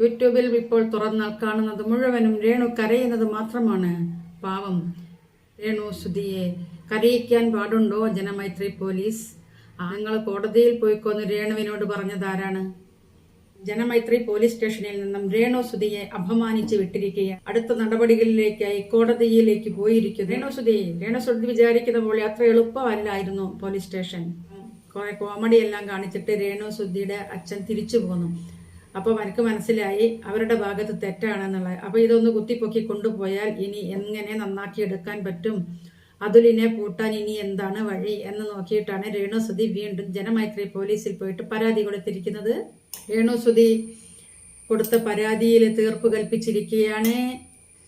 യൂട്യൂബിൽ ഇപ്പോൾ തുറന്നാൽ കാണുന്നത് മുഴുവനും രേണു കരയുന്നത് മാത്രമാണ്. പാവം. രേണു സുധിയെ കരയിക്കാൻ പാടുണ്ടോ? ജനമൈത്രി പോലീസ്. നിങ്ങൾ കോടതിയിൽ പോയിക്കോന്ന് രേണുവിനോട് പറഞ്ഞതാരാണ്? ജനമൈത്രി പോലീസ് സ്റ്റേഷനിൽ നിന്നും രേണു സുധിയെ അപമാനിച്ച് വിട്ടിരിക്കുകയാണ്. അടുത്ത നടപടികളിലേക്കായി കോടതിയിലേക്ക് പോയിരിക്കുന്നു. രേണു സുധി രേണു സുധി വിചാരിക്കുന്ന പോലെ അത്ര എളുപ്പമല്ലായിരുന്നു പോലീസ് സ്റ്റേഷൻ. കുറെ കോമഡി എല്ലാം കാണിച്ചിട്ട് രേണു സുധിയുടെ അച്ഛൻ തിരിച്ചു പോന്നു. അപ്പോൾ എനിക്ക് മനസ്സിലായി അവരുടെ ഭാഗത്ത് തെറ്റാണെന്നുള്ളത് അപ്പോൾ ഇതൊന്ന് കുത്തിപ്പൊക്കി കൊണ്ടുപോയാൽ ഇനി എങ്ങനെ നന്നാക്കി എടുക്കാൻ പറ്റും? അതുലിനെ പൂട്ടാൻ ഇനി എന്താണ് വഴി എന്ന് നോക്കിയിട്ടാണ് രേണുസുതി വീണ്ടും ജനമൈത്രി പോലീസിൽ പോയിട്ട് പരാതി കൊടുത്തിരിക്കുന്നത്. രേണുസുതി കൊടുത്ത പരാതിയിൽ തീർപ്പ് കൽപ്പിച്ചിരിക്കുകയാണ്.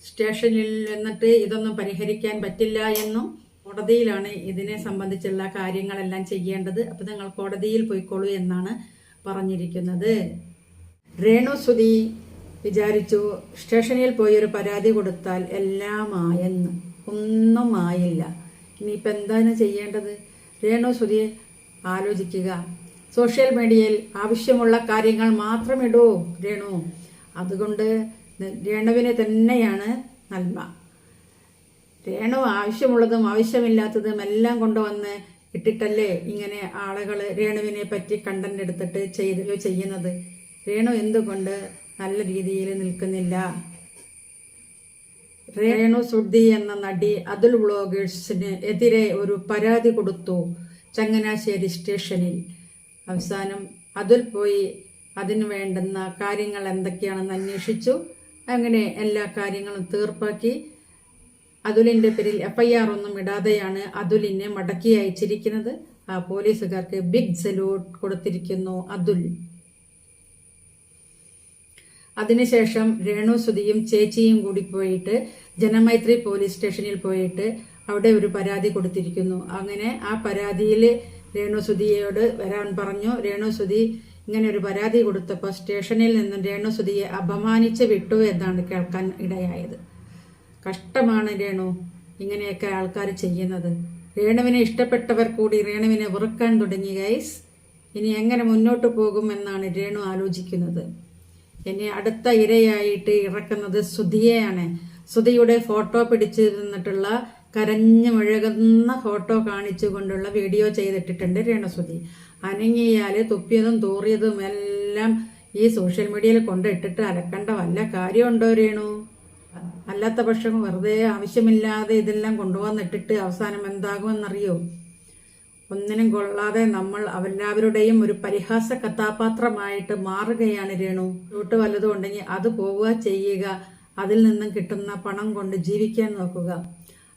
സ്റ്റേഷനിൽ നിന്നിട്ട് ഇതൊന്നും പരിഹരിക്കാൻ പറ്റില്ല എന്നും കോടതിയിലാണ് ഇതിനെ സംബന്ധിച്ചുള്ള കാര്യങ്ങളെല്ലാം ചെയ്യേണ്ടത്. അപ്പോൾ നിങ്ങൾ കോടതിയിൽ പോയിക്കോളൂ എന്നാണ് പറഞ്ഞിരിക്കുന്നത്. രേണു സുധി വിചാരിച്ചു. സ്റ്റേഷനിൽ പോയി ഒരു പരാതി കൊടുത്താൽ എല്ലാം ആയെന്ന് ഒന്നും ആയില്ല ഇനിയിപ്പോൾ എന്താണ് ചെയ്യേണ്ടത്? രേണു സുധി ആലോചിക്കുക. സോഷ്യൽ മീഡിയയിൽ ആവശ്യമുള്ള കാര്യങ്ങൾ മാത്രം ഇടൂ രേണു. അതുകൊണ്ട് രേണുവിന് തന്നെയാണ് നന്മ. രേണു ആവശ്യമുള്ളതും ആവശ്യമില്ലാത്തതും എല്ലാം കൊണ്ടുവന്ന് ഇട്ടിട്ടല്ലേ ഇങ്ങനെ ആളുകൾ രേണുവിനെ പറ്റി കണ്ടന്റ് എടുത്തിട്ട് ചെയ്യുകയോ ചെയ്യുന്നത്? രേണു എന്തുകൊണ്ട് നല്ല രീതിയിൽ നിൽക്കുന്നില്ല? രേണു സുഡി എന്ന നടി അതുൽ വ്ളോഗേഴ്സിന് എതിരെ ഒരു പരാതി കൊടുത്തു ചങ്ങനാശ്ശേരി സ്റ്റേഷനിൽ. അവസാനം അതുൽ പോയി അതിനു വേണ്ടുന്ന കാര്യങ്ങൾ എന്തൊക്കെയാണെന്ന് അന്വേഷിച്ചു. അങ്ങനെ എല്ലാ കാര്യങ്ങളും തീർപ്പാക്കി. അതുലിന്റെ പേരിൽ എഫ് ഐ ആർ ഒന്നും ഇടാതെയാണ് അതുലിനെ മടക്കി അയച്ചിരിക്കുന്നത്. ആ പോലീസുകാർക്ക് ബിഗ് സല്യൂട്ട് കൊടുത്തിരിക്കുന്നു അതുൽ. അതിനുശേഷം രേണു സുധിയും ചേച്ചിയും കൂടി പോയിട്ട് ജനമൈത്രി പോലീസ് സ്റ്റേഷനിൽ പോയിട്ട് അവിടെ ഒരു പരാതി കൊടുത്തിരിക്കുന്നു. അങ്ങനെ ആ പരാതിയിൽ രേണു സുധിയോട് വരാൻ പറഞ്ഞു. രേണു സുധി ഇങ്ങനെ ഒരു പരാതി കൊടുത്തപ്പോൾ സ്റ്റേഷനിൽ നിന്നും രേണു സുധിയെ അപമാനിച്ച് വിട്ടു എന്നാണ് കേൾക്കാൻ ഇടയായത്. കഷ്ടമാണ് രേണു ഇങ്ങനെയൊക്കെ ആൾക്കാർ ചെയ്യുന്നത്. രേണുവിനെ ഇഷ്ടപ്പെട്ടവർ കൂടി രേണുവിനെ വെറുക്കാൻ തുടങ്ങി ഗൈസ് ഇനി എങ്ങനെ മുന്നോട്ട് പോകുമെന്നാണ് രേണു ആലോചിക്കുന്നത്. ഇനി അടുത്ത ഇരയായിട്ട് ഇറക്കുന്നത് സുധിയെയാണ്. സുധിയുടെ ഫോട്ടോ പിടിച്ചു നിന്നിട്ടുള്ള കരഞ്ഞു മുഴകുന്ന ഫോട്ടോ കാണിച്ചുകൊണ്ടുള്ള വീഡിയോ ചെയ്തിട്ടിട്ടുണ്ട് രേണസുധി. അനങ്ങിയാൽ തുപ്പിയതും തൂറിയതും എല്ലാം ഈ സോഷ്യൽ മീഡിയയിൽ കൊണ്ടിട്ടിട്ട് അലക്കേണ്ട വല്ല കാര്യമുണ്ടോ രേണു? അല്ലാത്ത പക്ഷം വെറുതെ ആവശ്യമില്ലാതെ ഇതെല്ലാം കൊണ്ടുവന്നിട്ടിട്ട് അവസാനം എന്താകുമെന്നറിയോ? ഒന്നിനും കൊള്ളാതെ നമ്മൾ എല്ലാവരുടെയും ഒരു പരിഹാസ കഥാപാത്രമായിട്ട് മാറുകയാണ് രേണു. റൂട്ട് വല്ലതും ഉണ്ടെങ്കിൽ അത് പോവുക ചെയ്യുക. അതിൽ നിന്നും കിട്ടുന്ന പണം കൊണ്ട് ജീവിക്കാൻ നോക്കുക.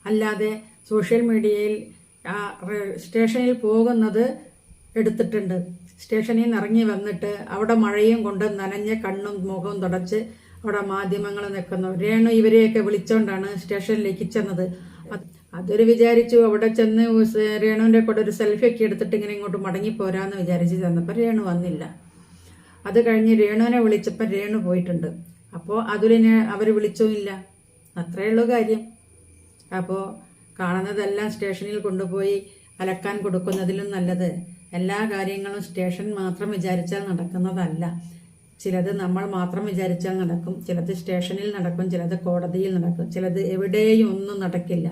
അല്ലാതെ സോഷ്യൽ മീഡിയയിൽ സ്റ്റേഷനിൽ പോകുന്നത് എടുത്തിട്ടുണ്ട്. സ്റ്റേഷനിൽ നിന്ന് ഇറങ്ങി വന്നിട്ട് അവിടെ മഴയും കൊണ്ട് നനഞ്ഞ കണ്ണും മുഖവും തുടച്ച് അവിടെ മാധ്യമങ്ങൾ നിൽക്കുന്നു. രേണു ഇവരെയൊക്കെ വിളിച്ചോണ്ടാണ് സ്റ്റേഷനിലേക്ക് ചെന്നത്. അതൊരു വിചാരിച്ചു അവിടെ ചെന്ന് രേണുവിന്റെ കൂടെ ഒരു സെൽഫി ഒക്കെ എടുത്തിട്ട് ഇങ്ങനെ ഇങ്ങോട്ട് മടങ്ങി പോരാന്ന് വിചാരിച്ച് ചെന്നപ്പോൾ രേണു വന്നില്ല. അത് കഴിഞ്ഞ് രേണുവിനെ വിളിച്ചപ്പോൾ രേണു പോയിട്ടുണ്ട്. അപ്പോൾ അതുലിനെ അവർ വിളിച്ചുമില്ല അത്രയേ ഉള്ളൂ കാര്യം. അപ്പോൾ കാണുന്നതെല്ലാം സ്റ്റേഷനിൽ കൊണ്ടുപോയി അലക്കാൻ കൊടുക്കുന്നതിലും നല്ലത്. എല്ലാ കാര്യങ്ങളും സ്റ്റേഷൻ മാത്രം വിചാരിച്ചാൽ നടക്കുന്നതല്ല. ചിലത് നമ്മൾ മാത്രം വിചാരിച്ചാൽ നടക്കും. ചിലത് സ്റ്റേഷനിൽ നടക്കും. ചിലത് കോടതിയിൽ നടക്കും. ചിലത് എവിടെയും ഒന്നും നടക്കില്ല.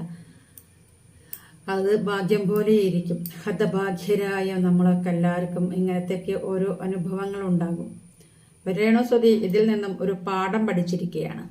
അത് ഭാഗ്യം പോലെയിരിക്കും ഹതഭാഗ്യരായ നമ്മളൊക്കെ എല്ലാവർക്കും ഇങ്ങനത്തെയൊക്കെ ഓരോ അനുഭവങ്ങൾ ഉണ്ടാകും രേണുസ്വതി ഇതിൽ നിന്നും ഒരു പാഠം പഠിച്ചിരിക്കുകയാണ്.